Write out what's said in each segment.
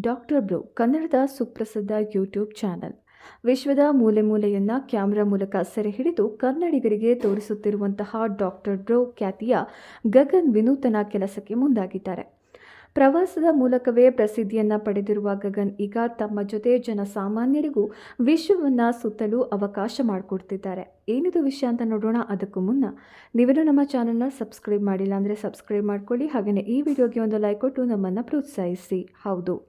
Doctor bro ಕನ್ನಡದ ಸುಪ್ರಸಿದ್ಧ YouTube channel ವಿಶ್ವದ ಮೂಲೆ ಮೂಲೆಯನ್ನು ಕ್ಯಾಮ್ರಾ ಮೂಲಕ ಸೆರೆ ಹಿಡಿದು ಕನ್ನಡಿಗರಿಗೆ ತೋರಿಸುತ್ತಿರುವಂತಹ ಡಾಕ್ಟರ್ ಬ್ರೋ ಖ್ಯಾತಿಯ ಗಗನ್ ವಿನೂತನ ಕೆಲಸಕ್ಕೆ ಮುಂದಾಗಿದ್ದಾರೆ. ಪ್ರವಾಸದ ಮೂಲಕವೇ ಪ್ರಸಿದ್ಧಿಯನ್ನ ಪಡೆದಿರುವ ಗಗನ್ ಈಗ ತಮ್ಮ ಜೊತೆ ಜನಸಾಮಾನ್ಯರಿಗೂ ವಿಶ್ವವನ್ನ ಸುತ್ತಲು ಅವಕಾಶ ಮಾಡಿಕೊಡ್ತಿದ್ದಾರೆ. ಏನಿದು ವಿಷಯ ಅಂತ ನೋಡೋಣ. ಅದಕ್ಕೂ ಮುನ್ನ ನೀವೇನು ನಮ್ಮ ಚಾನಲ್ನ ಸಬ್ಸ್ಕ್ರೈಬ್ ಮಾಡಿಲ್ಲ ಅಂದರೆ ಸಬ್ಸ್ಕ್ರೈಬ್ ಮಾಡ್ಕೊಳ್ಳಿ. ಹಾಗೆಯೇ ಈ ವಿಡಿಯೋಗೆ ಒಂದು ಲೈಕ್ ಕೊಟ್ಟು ನಮ್ಮನ್ನು ಪ್ರೋತ್ಸಾಹಿಸಿ. ಹೌದು.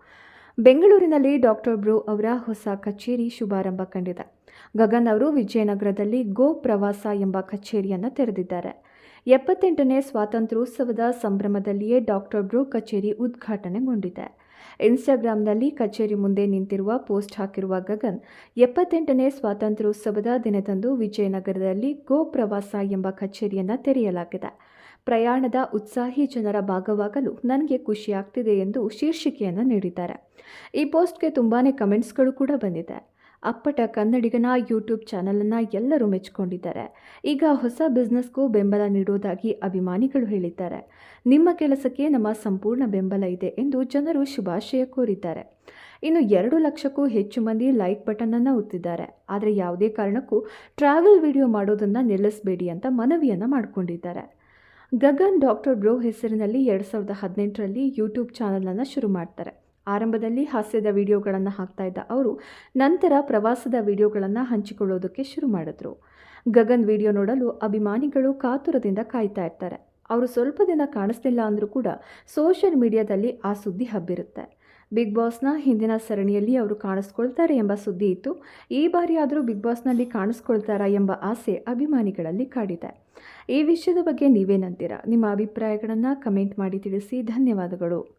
ಬೆಂಗಳೂರಿನಲ್ಲಿ ಡಾಕ್ಟರ್ ಬ್ರೋ ಅವರ ಹೊಸ ಕಚೇರಿ ಶುಭಾರಂಭ ಕಂಡಿದೆ. ಗಗನ್ ಅವರು ವಿಜಯನಗರದಲ್ಲಿ ಗೋ ಪ್ರವಾಸ ಎಂಬ ಕಚೇರಿಯನ್ನು ತೆರೆದಿದ್ದಾರೆ. ಎಪ್ಪತ್ತೆಂಟನೇ ಸ್ವಾತಂತ್ರ್ಯೋತ್ಸವದ ಸಂಭ್ರಮದಲ್ಲಿಯೇ ಡಾಕ್ಟರ್ ಬ್ರೋ ಕಚೇರಿ ಉದ್ಘಾಟನೆಗೊಂಡಿದೆ. ಇನ್ಸ್ಟಾಗ್ರಾಂನಲ್ಲಿ ಕಚೇರಿ ಮುಂದೆ ನಿಂತಿರುವ ಪೋಸ್ಟ್ ಹಾಕಿರುವ ಗಗನ್, ಎಪ್ಪತ್ತೆಂಟನೇ ಸ್ವಾತಂತ್ರ್ಯೋತ್ಸವದ ದಿನದಂದು ವಿಜಯನಗರದಲ್ಲಿ ಗೋ ಪ್ರವಾಸ ಎಂಬ ಕಚೇರಿಯನ್ನು ತೆರೆಯಲಾಗಿದೆ. ಪ್ರಯಾಣದ ಉತ್ಸಾಹಿ ಜನರ ಭಾಗವಾಗಲು ನನಗೆ ಖುಷಿಯಾಗ್ತಿದೆ ಎಂದು ಶೀರ್ಷಿಕೆಯನ್ನು ನೀಡಿದ್ದಾರೆ. ಈ ಪೋಸ್ಟ್ಗೆ ತುಂಬಾ ಕಮೆಂಟ್ಸ್ಗಳು ಕೂಡ ಬಂದಿದೆ. ಅಪ್ಪಟ ಕನ್ನಡಿಗನ ಯೂಟ್ಯೂಬ್ ಚಾನಲನ್ನು ಎಲ್ಲರೂ ಮೆಚ್ಚಿಕೊಂಡಿದ್ದಾರೆ. ಈಗ ಹೊಸ ಬಿಸ್ನೆಸ್ಗೂ ಬೆಂಬಲ ನೀಡುವುದಾಗಿ ಅಭಿಮಾನಿಗಳು ಹೇಳಿದ್ದಾರೆ. ನಿಮ್ಮ ಕೆಲಸಕ್ಕೆ ನಮ್ಮ ಸಂಪೂರ್ಣ ಬೆಂಬಲ ಇದೆ ಎಂದು ಜನರು ಶುಭಾಶಯ ಕೋರಿದ್ದಾರೆ. ಇನ್ನು ಎರಡು ಲಕ್ಷಕ್ಕೂ ಹೆಚ್ಚು ಮಂದಿ ಲೈಕ್ ಬಟನನ್ನು ಒತ್ತಿದ್ದಾರೆ. ಆದರೆ ಯಾವುದೇ ಕಾರಣಕ್ಕೂ ಟ್ರಾವೆಲ್ ವಿಡಿಯೋ ಮಾಡೋದನ್ನು ನಿಲ್ಲಿಸಬೇಡಿ ಅಂತ ಮನವಿಯನ್ನು ಮಾಡಿಕೊಂಡಿದ್ದಾರೆ. ಗಗನ್ ಡಾಕ್ಟರ್ ಬ್ರೋ ಹೆಸರಿನಲ್ಲಿ ಎರಡು ಸಾವಿರದ ಹದಿನೆಂಟರಲ್ಲಿ ಯೂಟ್ಯೂಬ್ ಚಾನಲನ್ನು ಶುರು ಮಾಡ್ತಾರೆ. ಆರಂಭದಲ್ಲಿ ಹಾಸ್ಯದ ವಿಡಿಯೋಗಳನ್ನು ಹಾಕ್ತಾ ಇದ್ದ ಅವರು, ನಂತರ ಪ್ರವಾಸದ ವಿಡಿಯೋಗಳನ್ನು ಹಂಚಿಕೊಳ್ಳೋದಕ್ಕೆ ಶುರು ಮಾಡಿದ್ರು. ಗಗನ್ ವಿಡಿಯೋ ನೋಡಲು ಅಭಿಮಾನಿಗಳು ಕಾತುರದಿಂದ ಕಾಯ್ತಾ ಇರ್ತಾರೆ. ಅವರು ಸ್ವಲ್ಪ ದಿನ ಕಾಣಿಸ್ತಿಲ್ಲ ಅಂದರೂ ಕೂಡ ಸೋಷಿಯಲ್ ಮೀಡಿಯಾದಲ್ಲಿ ಆ ಸುದ್ದಿ ಹಬ್ಬಿರುತ್ತೆ. ಬಿಗ್ ಬಾಸ್ನ ಹಿಂದಿನ ಸರಣಿಯಲ್ಲಿ ಅವರು ಕಾಣಿಸ್ಕೊಳ್ತಾರೆ ಎಂಬ ಸುದ್ದಿ ಇತ್ತು. ಈ ಬಾರಿ ಆದರೂ ಬಿಗ್ ಬಾಸ್ನಲ್ಲಿ ಕಾಣಿಸ್ಕೊಳ್ತಾರಾ ಎಂಬ ಆಸೆ ಅಭಿಮಾನಿಗಳಲ್ಲಿ ಕಾಡಿದೆ. ಈ ವಿಷಯದ ಬಗ್ಗೆ ನೀವೇನಂತೀರಾ ನಿಮ್ಮ ಅಭಿಪ್ರಾಯಗಳನ್ನು ಕಮೆಂಟ್ ಮಾಡಿ ತಿಳಿಸಿ. ಧನ್ಯವಾದಗಳು.